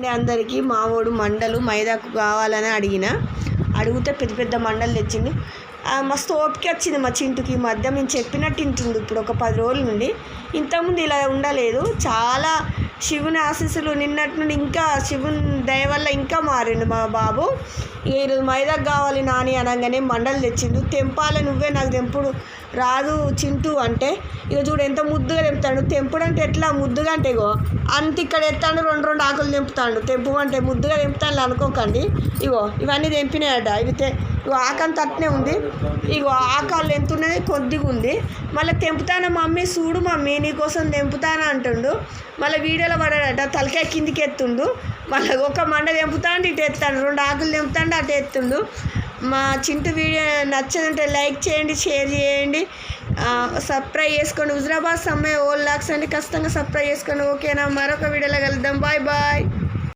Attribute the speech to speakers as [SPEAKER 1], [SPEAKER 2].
[SPEAKER 1] ఉండే అందరికీ మావోడు మండలు మైదాకు కావాలని అడిగిన. అడిగితే పెద్ద పెద్ద మండలు తెచ్చింది మస్తు ఓపిక వచ్చింది మా చింటుకి ఈ మధ్య. మేము చెప్పినట్టు తింటుండు ఇప్పుడు ఒక పది రోజుల నుండి. ఇంతకుముందు ఇలా ఉండలేదు. చాలా శివుని ఆశీస్సులు నిన్నటి నుండి ఇంకా శివుని దయ వల్ల ఇంకా మారిండు మా బాబు. ఈరోజు మైదాకు కావాలి నాని అనగానే మండలు తెచ్చిండు. తెంపాలి నువ్వే నాకు తెంపుడు. రాదు చింటూ అంటే. ఇక చూడు ఎంత ముద్దుగా తెంపుతాడు. తెంపుడు అంటే ఎట్లా? ముద్దుగా అంటే ఇగో అంత ఇక్కడ ఎత్తాడు రెండు రెండు ఆకులు తెంపుతాడు. తెంపు అంటే ముద్దుగా తెంపుతాను అనుకోకండి. ఇగో ఇవన్నీ తెంపినాయట. ఇవి ఆకలి ఇగో ఉంది. ఇగో ఆకలి ఎంత ఉన్నది కొద్దిగా ఉంది. మళ్ళీ తెంపుతానా మమ్మీ? చూడు మమ్మీ నీకోసం తెంపుతానా అంటుండు. మళ్ళీ వీడియోలో పడాడట తలకాయ కిందికి ఎత్తుండు. మళ్ళీ ఒక మండ తెంపుతాండు ఇటు ఎత్తాడు. రెండు ఆకులు తెంపుతాండు అటు ఎత్తుండు. మా చింటు వీడియో నచ్చదంటే లైక్ చేయండి షేర్ చేయండి. సబ్స్క్రైబ్ చేసుకోండి. హుజరాబాద్ సమ్మె ఓల్ లాక్స్ అండి ఖచ్చితంగా సబ్స్క్రైబ్ చేసుకోండి. ఓకేనా? మరొక వీడియోలో కలుద్దాం. Bye bye.